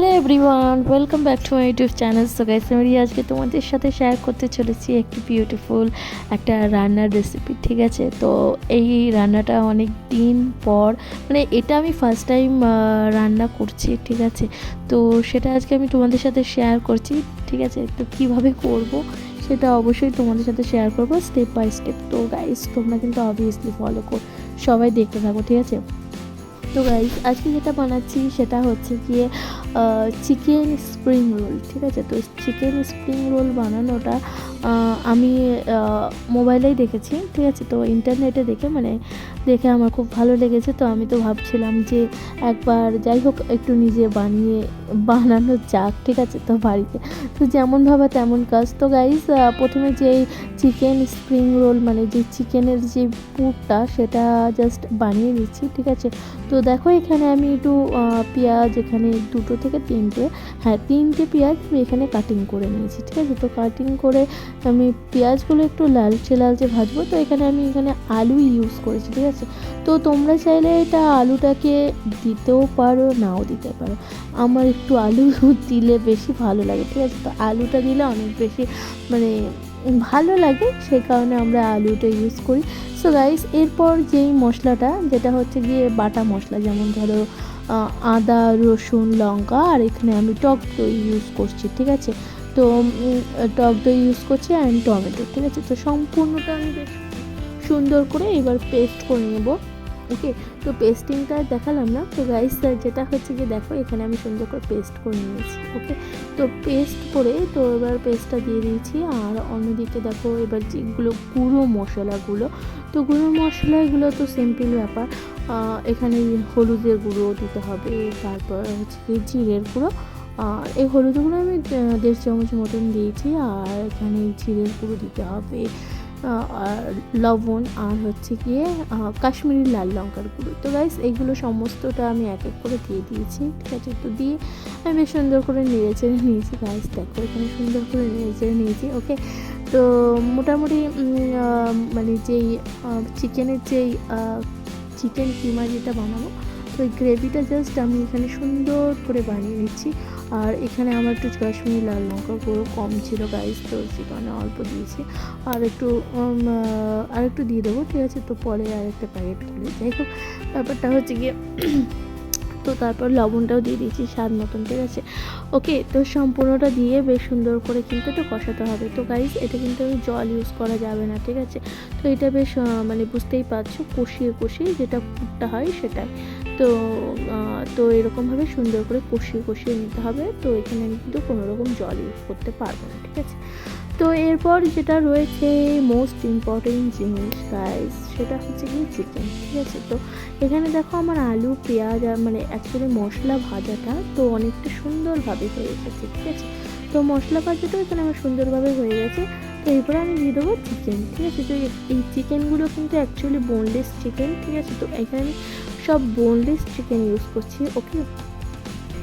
Hello everyone, welcome back to my YouTube channel. So guys আমি আজকে তোমাদের সাথে শেয়ার করতে চলেছি একটি বিউটিফুল একটা রান্নার রেসিপি ঠিক আছে? তো এই রান্নাটা অনেক দিন পর মানে এটা আমি ফার্স্ট টাইম রান্না করছি, ঠিক আছে? তো সেটা আজকে আমি তোমাদের সাথে শেয়ার করছি, ঠিক আছে? তো কীভাবে করব সেটা অবশ্যই তোমাদের সাথে শেয়ার করব স্টেপ বাই স্টেপ তো গাইস তোমরা কিন্তু অবভিয়াসলি ফলো কর, সবাই দেখতে থাকো, ঠিক আছে? তো গাইস আজকে যেটা বানাচ্ছি সেটা হচ্ছে গিয়ে চিকেন স্প্রিং রোল, ঠিক আছে? তো চিকেন স্প্রিং রোল বানানোটা আমি মোবাইলেই দেখেছি, ঠিক আছে? তো ইন্টারনেটে দেখে মানে দেখে আমার খুব ভালো লেগেছে। তো আমি তো ভাবছিলাম যে একবার যাই হোক, একটু নিজে বানিয়ে, বানানো যাক, ঠিক আছে? তো বাড়িতে, তো যেমন ভাবা তেমন কাজ। তো গাইস প্রথমে যেই চিকেন স্প্রিং রোল মানে যে চিকেনের যে পুরটা, সেটা জাস্ট বানিয়ে নিচ্ছি, ঠিক আছে? তো দেখো, এখানে আমি একটু পেঁয়াজ, এখানে দুটো থেকে তিনটে হ্যাঁ তিনটে পেঁয়াজ আমি এখানে কাটিং করে নিয়েছি, ঠিক আছে? তো কাটিং করে আমি পেঁয়াজগুলো একটু লালচে লালচে ভাজবো, তো এখানে আমি এখানে আলু ইউজ করেছি, ঠিক আছে? তো তোমরা চাইলে এটা আলুটাকে দিতেও পারো, নাও দিতে পারো। আমার একটু আলু দিলে বেশি ভালো লাগে, ঠিক আছে? তো আলুটা দিলে অনেক বেশি মানে ভালো লাগে সেই কারণে আমরা আলুটা ইউজ করি। সো গাইস এরপর যেই মশলাটা, যেটা হচ্ছে গিয়ে বাটা মশলা, যেমন ধরো আদা, রসুন, লঙ্কা, আর এখানে আমি টক দই ইউজ করছি, ঠিক আছে? তো টক দই ইউজ করছি অ্যান্ড টমেটো ঠিক আছে? তো সম্পূর্ণটা আমি বেশ সুন্দর করে এবার পেস্ট করে নেব। ওকে, তো পেস্টিংটা দেখালাম না। তো গাইস যেটা হচ্ছে গিয়ে দেখো, এখানে আমি সুন্দর করে পেস্ট করে নিয়েছি, ওকে? তো পেস্ট করে, তো এবার পেস্টটা দিয়ে দিয়েছি। আর অন্যদিকে দেখো, এবার যেগুলো গুঁড়ো মশলাগুলো, তো গুঁড়ো মশলাগুলো তো সিম্পল ব্যাপার। এখানে হলুদের গুঁড়ো দিতে হবে, তারপর হচ্ছে কি জিরের গুঁড়ো। আর এই হলুদ গুঁড়ো আমি দেড় চামচ মতন দিয়েছি, আর এখানে জিরের গুঁড়ো দিতে হবে। লবণ আর হচ্ছে গিয়ে কাশ্মীরি লাল লঙ্কার গুঁড়ো। তো গাইস এইগুলো সমস্তটা আমি এক এক করে দিয়ে দিয়েছি, ঠিক আছে? তো দিয়ে আমি বেশ সুন্দর করে নেড়ে চেড়ে নিয়েছি গাইস দেখো, এখানে সুন্দর করে নেড়ে চেড়ে নিয়েছি ওকে তো মোটামুটি মানে যেই চিকেনের যেই চিকেন কিমা যেটা বানাবো ওই গ্রেভিটা জাস্ট আমি এখানে সুন্দর করে বানিয়ে নিচ্ছি। আর এখানে আমার একটু কাশ্মীরি লাল লঙ্কা গুঁড়ো কম ছিল গাইস তো সেখানে অল্প দিয়েছি। আর একটু আর একটু দিয়ে দেবো, ঠিক আছে? তো পরে আর একটা প্যাকেট খুলে যাই। হোক, ব্যাপারটা হচ্ছে গিয়ে, তো তারপর লবণটাও দিয়ে দিয়েছি স্বাদ মতন, ঠিক আছে? ওকে তো সম্পূর্ণটা দিয়ে বেশ সুন্দর করে কিন্তু একটু কষাতে হবে। তো গাইস এটা কিন্তু জল ইউজ করা যাবে না, ঠিক আছে? তো এটা বেশ মানে বুঝতেই পারছ, কষিয়ে কষিয়ে যেটা ফুটটা হয় সেটাই। তো তো এরকমভাবে সুন্দর করে কষিয়ে কষিয়ে নিতে হবে। তো এখানে আমি কিন্তু কোনো রকম জল ইউজ করতে পারব না, ঠিক আছে? তো এরপর যেটা রয়েছে মোস্ট ইম্পর্টেন্ট জিনিস গাইস সেটা হচ্ছে কি চিকেন ঠিক আছে? তো এখানে দেখো আমার আলু, পেঁয়াজ আর মানে অ্যাকচুয়ালি মশলা ভাজাটা তো অনেকটা সুন্দরভাবে হয়ে গেছে, ঠিক আছে? তো মশলা ভাজাটা এখানে আমার সুন্দরভাবে হয়ে গেছে। তো এরপরে আমি দিয়ে দেবো চিকেন ঠিক আছে? তো এই- চিকেনগুলো কিন্তু অ্যাকচুয়ালি বোনলেস চিকেন ঠিক আছে? তো এখানে আমি সব বোনলেস চিকেন ইউজ করছি, ওকে?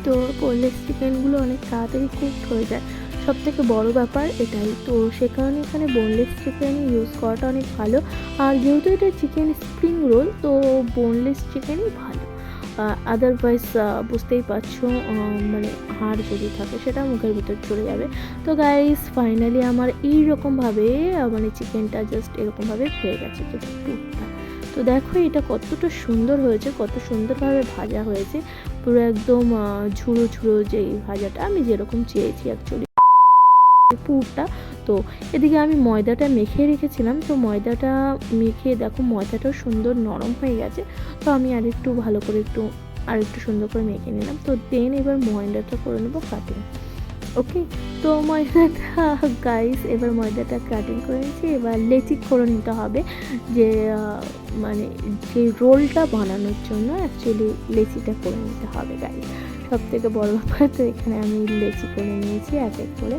তো বোনলেস চিকেনগুলো অনেক তাড়াতাড়ি কুকড হয়ে যায়। সব থেকে বড়ো ব্যাপার এটাই। তো সে কারণে এখানে বোনলেস চিকেন ইউজ করাটা অনেক ভালো। আর যেহেতু এটা চিকেন স্প্রিং রোল, তো বোনলেস চিকেনই ভালো। আদারওয়াইজ বুঝতেই পারছ মানে হাড় যদি থাকে সেটা মুখের ভিতর চলে যাবে। তো গাইস ফাইনালি আমার এইরকমভাবে মানে চিকেনটা জাস্ট এরকমভাবে হয়ে গেছে পুরটা। তো দেখো এটা কতটা সুন্দর হয়েছে, কত সুন্দরভাবে ভাজা হয়েছে। পুরো একদম ঝুড়ো ঝুড়ো যেই ভাজাটা আমি যেরকম চেয়েছি অ্যাকচুয়ালি পুরটা, তো এদিকে আমি ময়দাটা মেখে রেখেছিলাম, তো ময়দাটা মেখে দেখো ময়দাটাও সুন্দর নরম হয়ে গেছে। তো আমি আর একটু ভালো করে একটু, আর একটু সুন্দর করে মেখে নিলাম। তো দেন এবার ময়দাটা করে নেব কাটিং ওকে তো ময়দাটা গাইস এবার ময়দাটা কাটিং করে নিচ্ছি এবার লেচি করে নিতে হবে যে মানে যে রোলটা বানানোর জন্য অ্যাকচুয়ালি লেচিটা করে নিতে হবে গাইস সব থেকে বড় ব্যাপার, তো এখানে আমি লেচি করে নিয়েছি এক এক করে।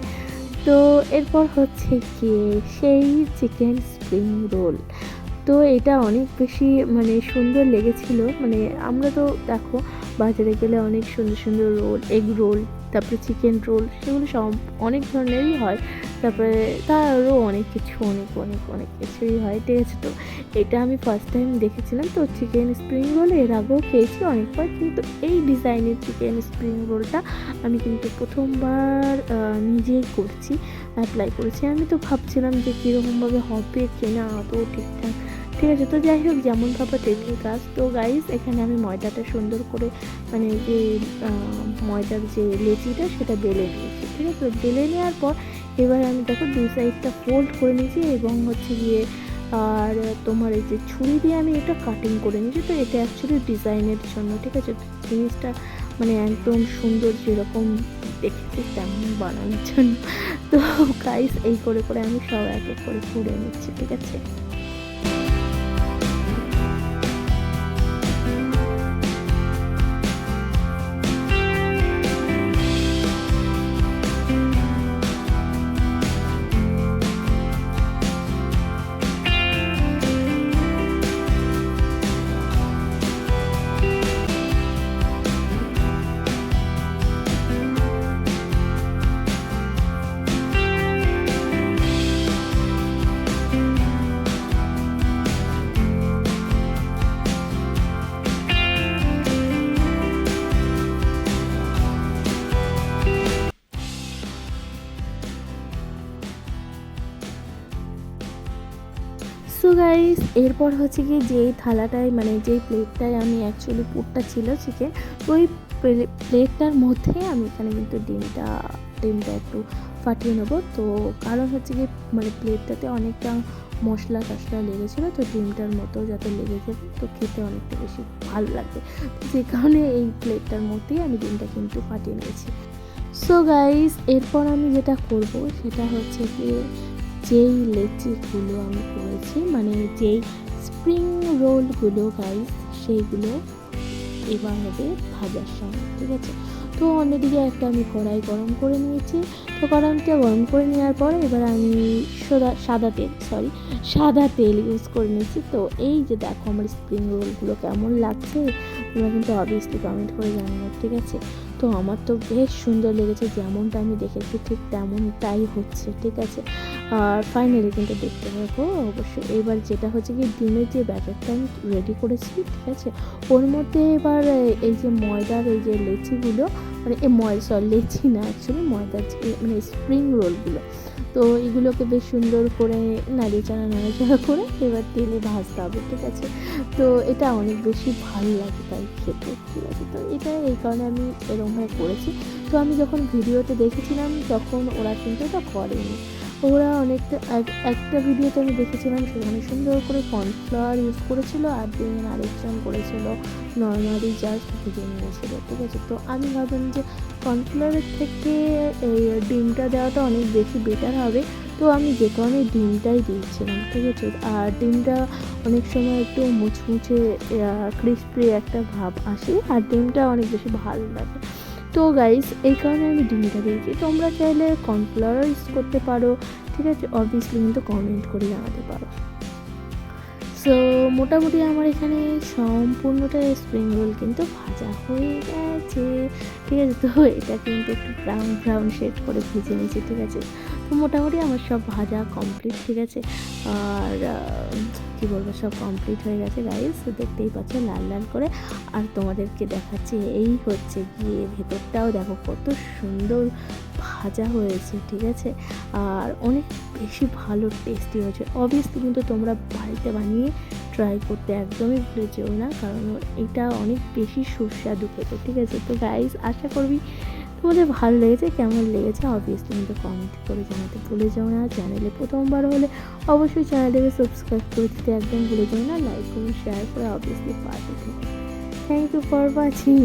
তো এরপর হচ্ছে গিয়ে সেই চিকেন স্প্রিং রোল তো এটা অনেক বেশি মানে সুন্দর লেগেছিল। মানে আমরা তো দেখো, বাজারে গেলে অনেক সুন্দর সুন্দর রোল এগ রোল তারপরে চিকেন রোল সেগুলো সব অনেক ধরনেরই হয়। তারপরে তারও অনেক কিছু, অনেক অনেক অনেক কিছুই হয়। আছে তো, এটা আমি ফার্স্ট টাইম দেখেছিলাম। তো চিকেন স্প্রিং রোল এর আগেও খেয়েছি অনেকবার, কিন্তু এই ডিজাইনের চিকেন স্প্রিং রোলটা আমি কিন্তু প্রথমবার নিজেই করছি অ্যাপ্লাই করেছি। আমি তো ভাবছিলাম যে কীরকমভাবে হবে, কিনা আদৌ ঠিকঠাক ঠিক আছে, তো যাই হোক, যেমন ভাবা তেমনি কাজ। তো গাইস এখানে আমি ময়দাটা সুন্দর করে মানে যে ময়দার যে লেচিটা, সেটা বেলে নিয়েছি, ঠিক আছে? বেলে নেওয়ার পর, এবার আমি দেখো দুই সাইডটা ফোল্ড করে নিয়েছি এবং হচ্ছে গিয়ে, আর তোমার এই যে ছুরি দিয়ে আমি এটা কাটিং করে নিয়েছি। তো এটা অ্যাকচুয়ালি ডিজাইনের জন্য, ঠিক আছে? জিনিসটা মানে একদম সুন্দর যেরকম দেখেছি তেমন বানানোর জন্য। তো গাইস এই করে করে আমি সব এক এক করে পুড়ে নিচ্ছি, ঠিক আছে? এরপর হচ্ছে কি যেই থালাটায় মানে যেই প্লেটটায় আমি অ্যাকচুয়ালি পুরটা ছিল চিকেন ওই প্লেটটার মধ্যে আমি এখানে কিন্তু ডিমটা ডিমটা একটু ফাটিয়ে নেব। তো কারণ হচ্ছে কি মানে প্লেটটাতে অনেকটা মশলা টশলা লেগেছিলো, তো ডিমটার মতো যাতে লেগে যাবে তো খেতে অনেকটা বেশি ভালো লাগবে। যে কারণে এই প্লেটটার মধ্যেই আমি ডিমটা কিন্তু ফাটিয়ে নিয়েছি। সো গাইস এরপর আমি যেটা করব, সেটা হচ্ছে কি যেই লেচিগুলো আমি করেছি মানে যেই স্প্রিং রোলগুলো গাইস সেইগুলো এবার হবে ভাজার সময়, ঠিক আছে? তো অন্যদিকে একটা আমি কড়াই গরম করে নিয়েছি। তো কড়াইটা গরম করে নেওয়ার পর এবার আমি সোদা, সাদা তেল সরি সাদা তেল ইউজ করে নিয়েছি। তো এই যে দেখো আমার স্প্রিং রোলগুলো কেমন লাগছে, তোমরা কিন্তু অবভিয়াসলি কমেন্ট করে জানানো ঠিক আছে? তো আমার তো বেশ সুন্দর লেগেছে, যেমনটা আমি দেখেছি ঠিক তেমনটাই হচ্ছে, ঠিক আছে? আর ফাইনালি কিন্তু দেখতে পাবো অবশ্যই। এবার যেটা হচ্ছে কি, ডিমের যে ব্যাটারটা আমি রেডি করেছি, ঠিক আছে? ওর মধ্যে এবার এই যে ময়দার এই যে লেচিগুলো মানে এ ময় সরি লেচি না অ্যাকচুয়ালি ময়দার যে মানে স্প্রিং রোলগুলো তো এগুলোকে বেশ সুন্দর করে নাড়িচাড়া নাড়াচাড়া করে এবার তেলে ভাজতে হবে, ঠিক আছে? তো এটা অনেক বেশি ভালো লাগে তাই খেতে ঠিক আছে তো এটা এই কারণে আমি এরকমভাবে করেছি। তো আমি যখন ভিডিওতে দেখেছিলাম, তখন ওরা কিন্তু এটা করেনি। ওরা অনেকটা এক- একটা ভিডিওতে আমি দেখেছিলাম সেখানে সুন্দর করে কর্নফ্লাওয়ার ইউজ করেছিল আর দেন আরেকজন করেছিল নর্মালি জাস্ট ভেজে নিয়েছিল, ঠিক আছে? তো আমি ভাবলাম যে কর্নফ্লাওয়ারের থেকে এই ডিমটা দেওয়াটা অনেক বেশি বেটার হবে। তো আমি যে কারণে ডিমটাই দিয়েছিলাম, ঠিক আছে? আর ডিমটা অনেক সময় একটু মুচমুচে ক্রিস্পি একটা ভাব আসে আর ডিমটা অনেক বেশি ভালো লাগে। তো গাইস এই কারণে আমি ডিমটা দিয়েছি। তোমরা চাইলে কর্নফ্লাওয়ার ইউজ করতে পারো। ঠিক আছে অবভিয়াসলি কিন্তু কমেন্ট করে জানাতে পারো। সো মোটামুটি আমার এখানে সম্পূর্ণটা স্প্রিং রোল কিন্তু ভাজা হয়ে গেছে। ঠিক আছে, তো এটা কিন্তু একটু ব্রাউন ব্রাউন শেড করে ভেজে নিয়েছি, ঠিক আছে। মোটামুটি আমার সব ভাজা কমপ্লিট ঠিক আছে আর কী বলব, সব কমপ্লিট হয়ে গেছে গাইস দেখতেই পাচ্ছ, লাল লাল করে। আর তোমাদেরকে দেখাচ্ছি, এই হচ্ছে গিয়ে ভেতরটাও দেখো, কত সুন্দর ভাজা হয়েছে, ঠিক আছে? আর অনেক বেশি ভালো টেস্টি হয়েছে। অবভিয়াসলি কিন্তু তোমরা বাড়িতে বানিয়ে ট্রাই করতে একদমই ভুলে যেও না, কারণ এটা অনেক বেশি সুস্বাদু খেতে, ঠিক আছে? তো গাইস আশা করবি তোমাদের ভালো লেগেছে? কেমন লেগেছে? অবভিয়াসলি কিন্তু কমেন্ট করে জানাতে ভুলে যাও না। চ্যানেলে প্রথমবার হলে অবশ্যই চ্যানেলটাকে সাবস্ক্রাইব করে দিতে একদম ভুলে যাও না। লাইক করুন শেয়ার করে অবভিয়াসলি পাঠিয়ে থ্যাংক ইউ ফর ওয়াচিং